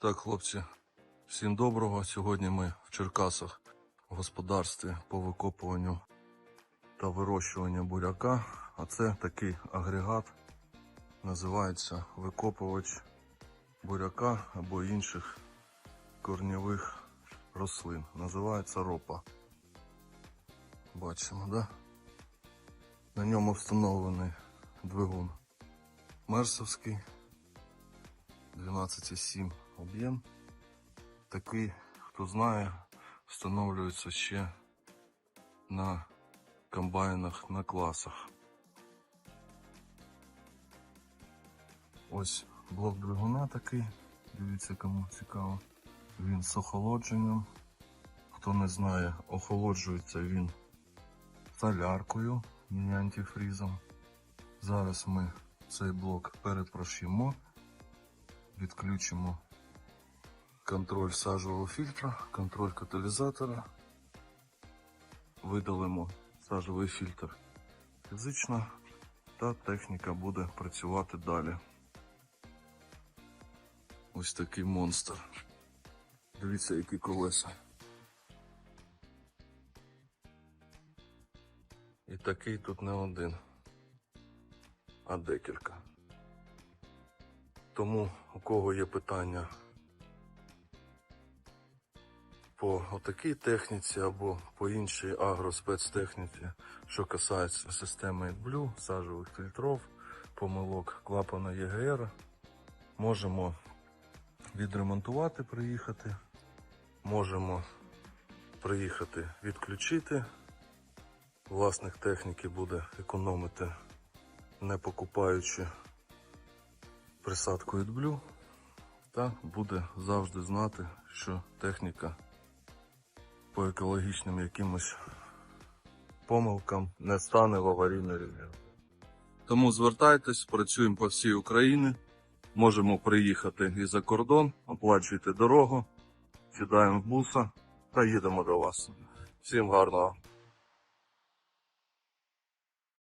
Так, хлопці, всім доброго. Сьогодні ми в Черкасах в господарстві по викопуванню та вирощуванню буряка. А це такий агрегат, називається викопувач буряка або інших корнєвих рослин. Називається ропа. Бачимо, да? На ньому встановлений двигун мерсовський. 12,7 об'єм. Такий, хто знає, встановлюється ще на комбайнах на класах. Ось блок двигуна такий. Дивіться, кому цікаво. Він з охолодженням. Хто не знає, охолоджується він соляркою, не антифрізом. Зараз ми цей блок перепрошимо відключимо контроль сажового фільтра, контроль каталізатора, видалимо сажовий фільтр фізично, та техніка буде працювати далі. Ось такий монстр. Дивіться, які колеса. І такий тут не один, а декілька. Тому у кого є питання по отакій техніці або по іншій агроспецтехніці, що касається системи AdBlue, сажових фільтров, помилок клапана ЄГР, можемо відремонтувати, приїхати, можемо приїхати відключити. Власник техніки буде економити, не покупаючи присадку AdBlue та буде завжди знати, що техніка по екологічним якимось помилкам не стане в аварійний режим. Тому звертайтесь, працюємо по всій Україні. Можемо приїхати і за кордон, оплачуйте дорогу, сідаємо в буса та їдемо до вас. Всім гарного